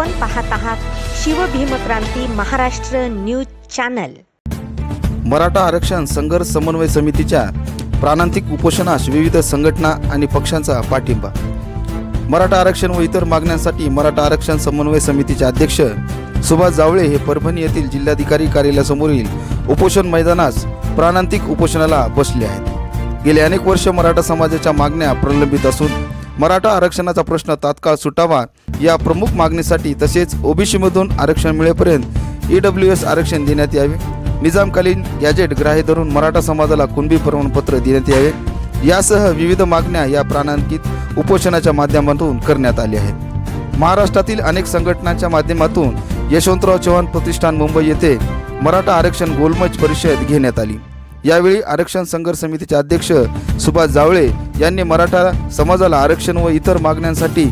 आपण पाहत आहात शिवभीमक्रांती महाराष्ट्र न्यूज चॅनल. मराठा आरक्षण संघर्ष समन्वय समितीच्या प्राणांतिक उपोषणास विविध संघटना आणि पक्षांचा पाठिंबा. मराठा आरक्षण व इतर मागण्यांसाठी मराठा आरक्षण समन्वय समितीचे अध्यक्ष सुभाष जावळे हे परभणी येथील जिल्हाधिकारी कार्यालयासमोरील उपोषण मैदानास प्राणांतिक उपोषणाला बसले आहेत. गेले अनेक वर्ष मराठा समाजाच्या मागण्या प्रलंबित असून मराठा आरक्षणाचा प्रश्न तात्काळ सुटावा या प्रमुख मागणीसाठी तसेच ओबीसीमधून आरक्षण मिळेपर्यंत ई डब्ल्यू एस आरक्षण देण्यात यावे. निजामकालीन गॅजेट ग्राह्य धरून मराठा समाजाला कुणबी प्रमाणपत्र देण्यात यावे. यासह विविध मागण्या या प्राणांकित उपोषणाच्या माध्यमातून करण्यात आल्या आहेत. महाराष्ट्रातील अनेक संघटनांच्या माध्यमातून यशवंतराव चव्हाण प्रतिष्ठान मुंबई येथे मराठा आरक्षण गोलमच परिषद घेण्यात आली. यावेळी आरक्षण संघर्ष समितीचे अध्यक्ष सुभाष जावळे यांनी मराठा समाजाला आरक्षण व इतर मागण्यांसाठी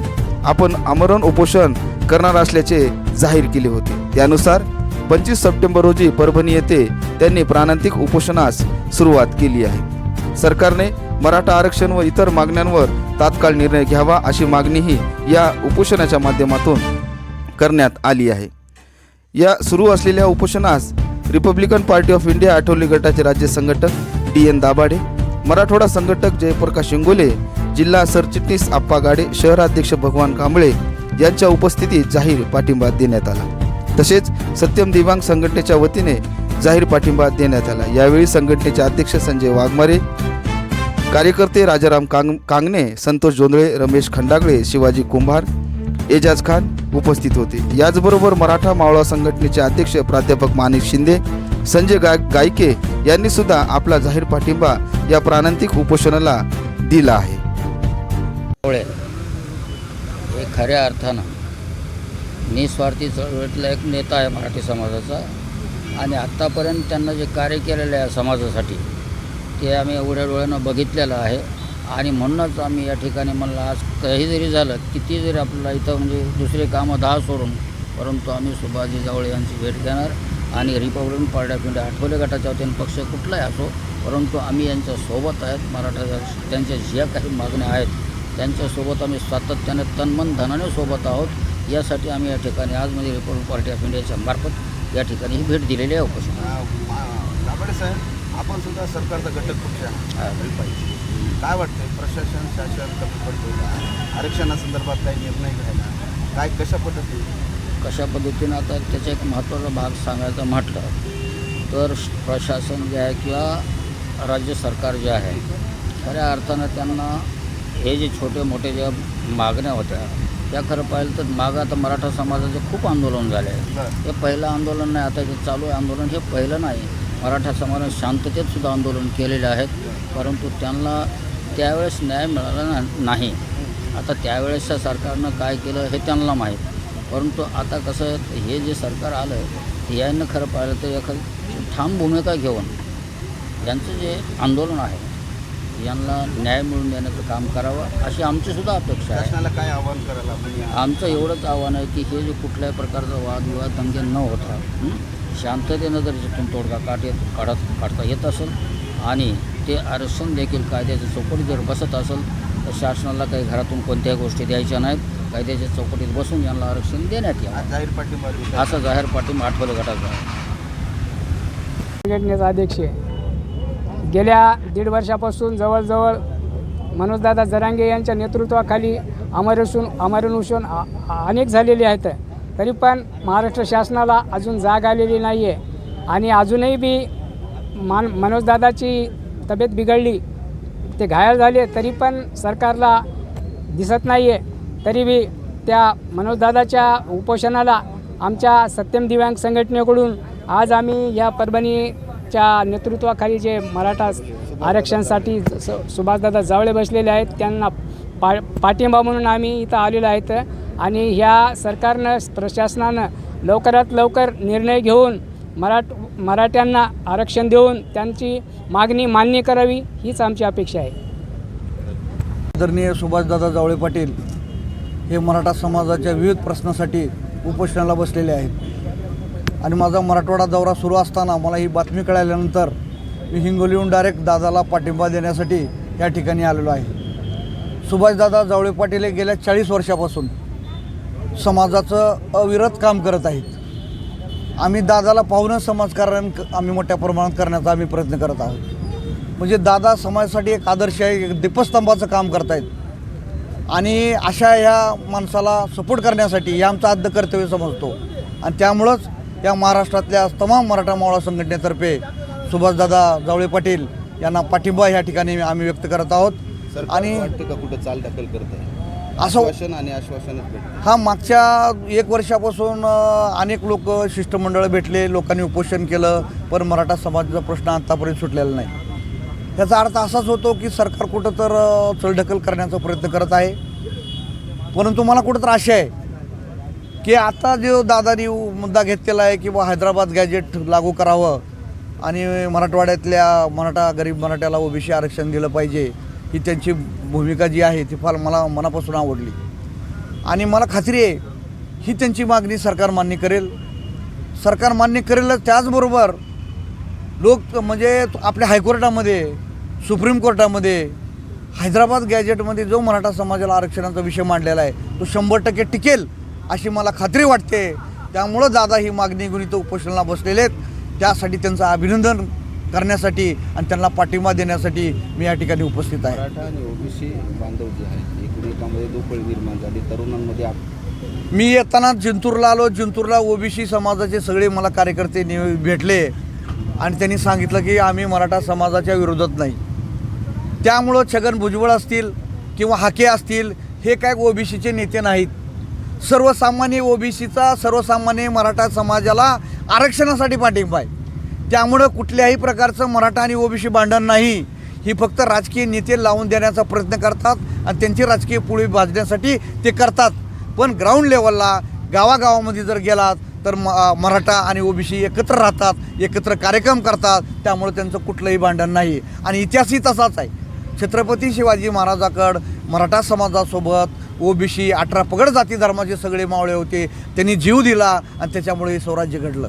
आपण आमरण उपोषण करणार असल्याचे जाहीर केले होते. त्यानुसार पंचवीस सप्टेंबर रोजी परभणी येथे त्यांनी प्राणांतिक उपोषणास सुरुवात केली आहे. सरकारने मराठा आरक्षण व इतर मागण्यांवर तात्काळ निर्णय घ्यावा अशी मागणीही या उपोषणाच्या माध्यमातून करण्यात आली आहे. या सुरू असलेल्या उपोषणास Republican party of India Athawale गटाचे राज्य संघटक डी एन दाभाडे मराठवाडा संघटक जयप्रकाश शिंगोले जिल्हा सरचिटणीस आप्पा गाडे शहराध्यक्ष भगवान कांबळे यांच्या उपस्थितीत जाहीर पाठिंबा देण्यात आला. तसेच सत्यम दिव्यांग संघटनेच्या वतीने जाहीर पाठिंबा देण्यात आला. यावेळी संघटनेचे अध्यक्ष संजय वाघमारे कार्यकर्ते राजाराम कांग कांगणे संतोष जोंधळे रमेश खंडागळे शिवाजी कुंभार एजाज खान उपस्थित होते. याचबरोबर मराठा मावळा संघटनेचे अध्यक्ष प्राध्यापक माणिक शिंदे संजय गाय गायके यांनी सुद्धा आपला जाहीर पाठिंबा या प्राणांतिक उपोषणाला दिला आहे. मुळे हे खऱ्या अर्थानं निस्वार्थी चळवळीतला एक नेता आहे मराठी समाजाचा. आणि आत्तापर्यंत त्यांना जे कार्य केलेलं आहे समाजासाठी ते आम्ही एवढ्या डोळ्यानं बघितलेलं आहे. आणि म्हणूनच आम्ही या ठिकाणी म्हणलं आज काही जरी झालं किती जरी आपल्याला इथं म्हणजे दुसरे कामं दहा सोडून परंतु आम्ही सुभाषजी जावळे यांची भेट घेणार. आणि Republican party of India Athawale गटाच्या वतीने पक्ष कुठलाही असो परंतु आम्ही यांच्या सोबत आहेत. मराठा त्यांच्या ज्या काही मागण्या आहेत त्यांच्यासोबत आम्ही सातत्याने तनमन धनाने सोबत आहोत. यासाठी आम्ही या ठिकाणी आज म्हणजे रिपब्लिक पार्टी ऑफ इंडियाच्या मार्फत या ठिकाणी ही भेट दिलेली आहे उपोषण. साहेब आपण सुद्धा सरकारचा घटक पक्ष पाहिजे. काय वाटतंय? प्रशासन शासन कमी पडतो आरक्षणासंदर्भात काही निर्णय घ्यायला काय कशा पद्धतीने? कशा पद्धतीनं? आता त्याचा एक महत्त्वाचा भाग सांगायचा म्हटलं तर प्रशासन जे आहे किंवा राज्य सरकार जे आहे खऱ्या अर्थानं त्यांना हे जे छोटे मोठे ज्या मागण्या होत्या त्या खरं पाहिलं तर मागं आता मराठा समाजाचे खूप आंदोलन झाले हे पहिलं आंदोलन नाही आता जे चालू आहे आंदोलन हे पहिलं नाही. मराठा समाजाने शांततेत सुद्धा आंदोलन केलेले आहेत. परंतु त्यांना त्यावेळेस न्याय मिळाला नाही. आता त्यावेळेसच्या सरकारनं काय केलं हे त्यांना माहीत. परंतु आता कसं आहे, हे जे सरकार आलं आहे यानं खरं पाहिलं तर एखादी ठाम भूमिका घेऊन यांचं जे आंदोलन आहे यांना न्याय मिळवून देण्याचं काम करावं अशी आमचीसुद्धा अपेक्षा आहे. शासनाला काय आव्हान करायला या- आमचं एवढंच आव्हान आहे की हे जे कुठल्याही प्रकारचा वादविवाद दंगे न होता हं, शांततेनं जर याच्यातून तोडगा काढ येत काढत काढता येत असेल आणि ते आरक्षण देखील कायद्याच्या चौकटीत जर बसत असेल तर शासनाला काही घरातून कोणत्याही गोष्टी द्यायच्या नाहीत. कायद्याच्या चौकटीत बसून यांना आरक्षण देण्यात यावं. जाहीर पाठिंबा. असा जाहीर पाठिंबा आठवले गटाचा आहे. संघटनेचा अध्यक्ष आहे. गेल्या दीड वर्षापासून जवळजवळ मनोजदादा जरांगे यांच्या नेतृत्वाखाली अमरसून अमरणउषण अनेक झालेले आहेत. तरी पण महाराष्ट्र शासनाला अजून जाग आलेली नाही आहे आणि अजूनही बी मान मनोजदादाची तब्येत बिघडली ते घायल झाले तरी पण सरकारला दिसत नाही आहे तरी बी त्या मनोजदादाच्या उपोषणाला आमच्या सत्यम दिव्यांग संघटनेकडून आज आम्ही या च्या नेतृत्वाखाली जे मराठा आरक्षणासाठी स सुभाषदादा जावळे बसलेले आहेत त्यांना पा पाठिंबा म्हणून आम्ही इथं आलेलो आहेत आणि ह्या सरकारनं प्रशासनानं लवकरात लवकर निर्णय घेऊन मराठ मराठ्यांना आरक्षण देऊन त्यांची मागणी मान्य करावी हीच आमची अपेक्षा आहे. आदरणीय सुभाषदादा जावळे पाटील हे मराठा समाजाच्या विविध प्रश्नासाठी उपोषणाला बसलेले आहेत. आणि माझा मराठवाडा दौरा सुरू असताना मला ही बातमी कळाल्यानंतर मी हिंगोलीहून डायरेक्ट दादाला पाठिंबा देण्यासाठी या ठिकाणी आलेलो आहे. सुभाषदादा जावळे पाटील हे गेल्या चाळीस वर्षापासून समाजाचं अविरत काम करत आहेत. आम्ही दादाला पाहूनच समाजकारण आम्ही मोठ्या प्रमाणात करण्याचा आम्ही प्रयत्न करत आहोत. म्हणजे दादा समाजासाठी एक आदर्श आहे एक दीपस्तंभाचं काम करतायत. आणि अशा ह्या माणसाला सपोर्ट करण्यासाठी हे आमचं आद्य कर्तव्य समजतो. आणि त्यामुळंच या महाराष्ट्रातल्या तमाम मराठा मावळा संघटनेतर्फे सुभाषदादा जावळे पाटील यांना पाठिंबा ह्या ठिकाणी आम्ही व्यक्त करत आहोत. आणि कुठं चाल ढकल करत आहे? आश्वासन आणि आश्वासनच भेटतं. हा मागच्या एक वर्षापासून अनेक लोक शिष्टमंडळ भेटले लोकांनी उपोषण केलं पण मराठा समाजाचा प्रश्न आतापर्यंत सुटलेला नाही. याचा अर्थ असाच होतो की सरकार कुठं तर अ, चलढकल करण्याचा प्रयत्न करत आहे. परंतु मला कुठं तर आशा आहे की आता जो दादानी मुद्दा घेतलेला आहे किंवा हैदराबाद गॅजेट लागू करावं आणि मराठवाड्यातल्या मराठा गरीब मराठ्याला ओबीसी आरक्षण दिलं पाहिजे ही त्यांची भूमिका जी आहे ती फार मला मनापासून आवडली. आणि मला खात्री आहे ही त्यांची मागणी सरकार मान्य करेल. सरकार मान्य करेलच त्याचबरोबर लोक म्हणजे आपल्या हायकोर्टामध्ये सुप्रीम कोर्टामध्ये हैदराबाद गॅजेटमध्ये जो मराठा समाजाला आरक्षणाचा विषय मांडलेला आहे तो शंभर टक्के टिकेल. अशी मला खात्री वाटते. त्यामुळं दादा ही मागणी घेऊन इथं उपोषणाला बसलेले आहेत. त्यासाठी त्यांचं अभिनंदन करण्यासाठी आणि त्यांना पाठिंबा देण्यासाठी मी या ठिकाणी उपस्थित आहे. मराठा आणि ओबीसी बांधव जे आहेत एकमेकांमध्ये दुपळ निर्माण झाली. तरुणांमध्ये आप- मी येताना जिंतूरला आलो. जिंतूरला ओबीसी समाजाचे सगळे मला कार्यकर्ते भेटले. आणि त्यांनी सांगितलं की आम्ही मराठा समाजाच्या विरोधात नाही. त्यामुळं छगन भुजबळ असतील किंवा हाके असतील हे काय ओबीसीचे नेते नाहीत. सर्वसामान्य ओबीसीचा सर्वसामान्य मराठा समाजाला आरक्षणासाठी पाठिंबा आहे. त्यामुळं कुठल्याही प्रकारचं मराठा आणि ओबीसी भांडण नाही. ही फक्त राजकीय नेते लावून देण्याचा प्रयत्न करतात आणि त्यांची राजकीय पुळी भाजण्यासाठी ते करतात. पण ग्राउंड लेवलला गावागावामध्ये जर गेलात तर म मराठा आणि ओबीसी एकत्र राहतात एकत्र कार्यक्रम करतात. त्यामुळे त्यांचं कुठलंही भांडण नाही. आणि इतिहासही तसाच आहे. छत्रपती शिवाजी महाराजाकड मराठा समाजासोबत ओबीसी अठरा पगड जाती धर्माचे सगळे मावळे होते. त्यांनी जीव दिला आणि त्याच्यामुळे स्वराज्य घडलं.